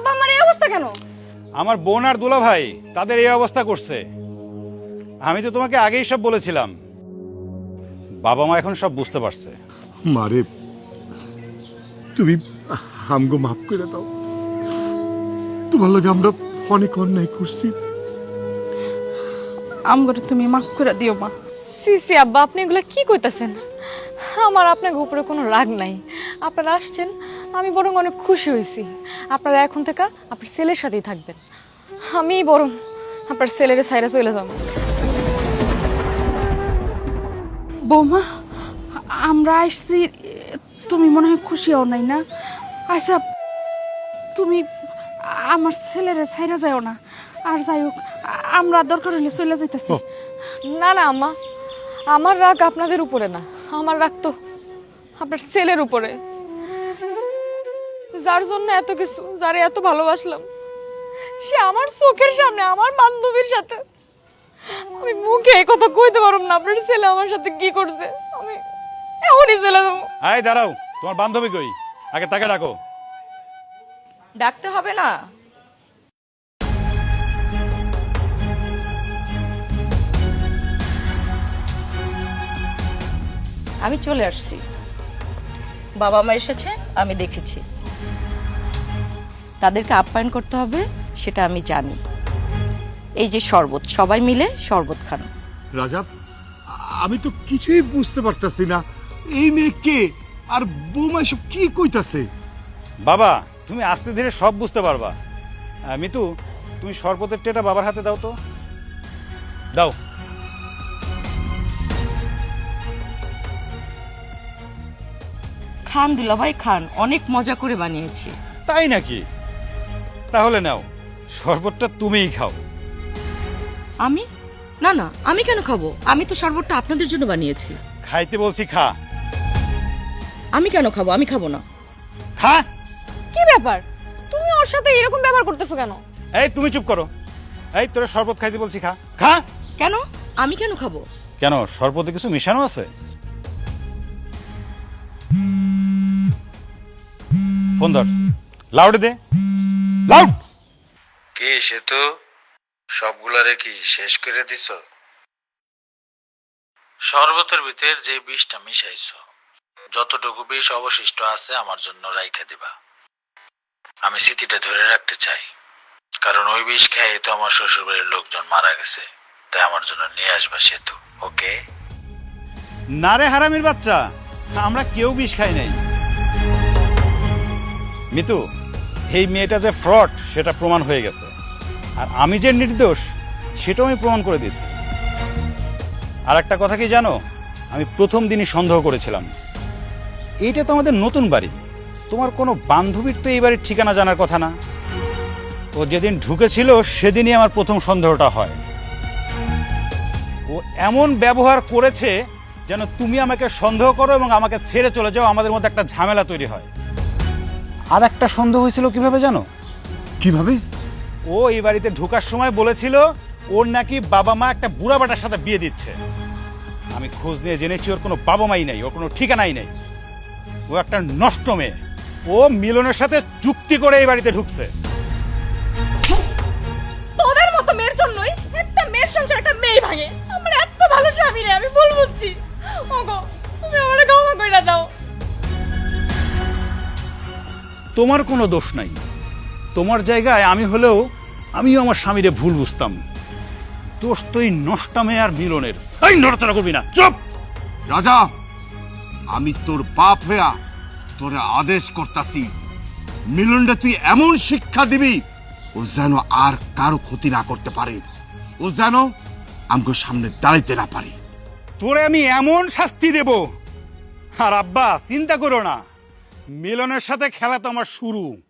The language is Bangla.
আব্বা আমার এই অবস্থা কেন? আমার বোন আর দুলা ভাই তাদের এই অবস্থা করছে। আমি তো তোমাকে আগেই সব বলেছিলাম। বাবা মা এখন সব বুঝতে পারছে। মারে তুমি আমগো মাফ করে দাও। তোমার লগে আমরা অনেক অন্যায় করছি। আমগরে তুমি মাফ করে দিও মা। সি সি আব্বা আপনি এগুলো কি কইতাছেন? আমার আপনার উপরে কোনো রাগ নাই। আপনারা আসছেন আমি বরং অনেক খুশি হয়েছি আপনারা এখন থেকে আপনার ছেলের সাথেই থাকবেন। আমি বরং আপনার ছেলের সাইরা চলে যাব। বৌমা আমরা আসছি তুমি মনে হয় খুশি হও নাই না? আচ্ছা তুমি আমার ছেলেরে ছাইরা যাও না। আর যাই হোক আমরা দরকার হলে চলে যাইতেছি। না না আম্মা আমার রাগ আপনাদের উপরে না। আমার রাগ তো আপনার ছেলের উপরে। যার জন্য এত কিছু যারে এত ভালোবাসলাম সে আমার চোখের সামনে আমার বান্ধবীর সাথে। আমি মুখে এই কথা কইতে পারব না আপনার ছেলে আমার সাথে কি করছে? আমি এখনই চলে যাব। আয় দাঁড়াও তোমার বান্ধবী কই? আগে তাকে ডাকো। ডাকতে হবে না। আমি চলে আসছি। বাবা মা এসেছে আমি দেখেছি। তাদেরকে আপ্যায়ন করতে হবে সেটা আমি জানি। এই যে শরবত সবাই মিলে শরবত খান। রাজা আমি তো কিছুই বুঝতে পারতাছি না। এই মেয়ে কে? আর বৌমা সব কি কইতাছে? বাবা তুমি আস্তে ধীরে সব বুঝতে পারবা। আহ, মিতু তুমি শরবতের টেটা বাবার হাতে দাও তো। দাও। খান দুলাভাই খান অনেক মজা করে বানিয়েছি। তাই নাকি? তাহলে নাও শরবতটা তুমিই খাও। আমি? না না আমি কেন খাব? আমি তো শরবতটা আপনাদের জন্য বানিয়েছি। খাইতে বলছি খা। আমি কেন খাব? আমি খাব না। খা। কি ব্যাপার? তুমি ওর সাথে এরকম ব্যবহার করতেছো কেন? এই তুমি চুপ করো। এই তোরা শরবত খাইতে বলছি খা। খা। কেন? আমি কেন খাব? কেন শরবতে কিছু মিশানো আছে? ফোন ধর। লাউডে দে। লাউড কি সেতু? সবগুলারে কি শেষ করে দিছ? শরবতের ভিতর যে বিষটা মিশাইছ যতটুকু বিষ অবশিষ্ট আছে আমার জন্য রাইখা দিবা। আমি স্মৃতিটা ধরে রাখতে চাই কারণ ওই বিষ খেয়ে তো আমার শ্বশুরবাড়ির লোকজন মারা গেছে তাই আমার জন্য নিয়ে আসবা সেতু ওকে? না রে হারামির বাচ্চা আমরা কেউ বিষ খাই নাই। মিতু এই মেয়েটা যে ফ্রড সেটা প্রমাণ হয়ে গেছে। আর আমি যে নির্দোষ, সেটাও আমি প্রমাণ করে দিয়েছি। আর একটা কথা কি জানো? আমি প্রথম দিনই সন্দেহ করেছিলাম। এইটা তো আমাদের নতুন বাড়ি। তোমার কোনো বান্ধবীর তো এই বাড়ির ঠিকানা জানার কথা না। ও যেদিন ঢুকেছিল, সেদিনই আমার প্রথম সন্দেহটা হয়। ও এমন ব্যবহার করেছে যেন তুমি আমাকে সন্দেহ করো এবং আমাকে ছেড়ে চলে যাও। আমাদের মধ্যে একটা ঝামেলা তৈরি হয়। আর একটা সন্দেহ হয়েছিল কীভাবে জানো? কীভাবে? ও এই বাড়িতে ঢোকার সময় বলেছিল ওর নাকি বাবা মা একটা বুড়া বাটার সাথে বিয়ে দিচ্ছে। আমি খোঁজ নিয়ে জেনেছি ওর কোনো বাবা মাই নাই ওর কোনো ঠিকানাই নেই। ও একটা নষ্ট মেয়ে। ও মিলনের সাথে চুক্তি করে এই বাড়িতে ঢুকছে। তোমার কোনো দোষ নাই। তোমার জায়গায় আমি হলেও আমিও আমার স্বামীরে ভুল বুঝতাম। দোষ তো এই নষ্টা মেয়ে আর মিলনের। এই নড়াচড়া করবি না চুপ! রাজা আমি তোর বাপ হইয়া তোরে আদেশ করতাছি। মিলনটা তুই এমন শিক্ষা দিবি ও যেন আর কারও ক্ষতি না করতে পারে। ও যেন আমাকে সামনে দাঁড়াইতে না পারে। তোরে আমি এমন শাস্তি দেব। আর আব্বা চিন্তা করো না। মিলনের সাথে খেলা তো আমার শুরু।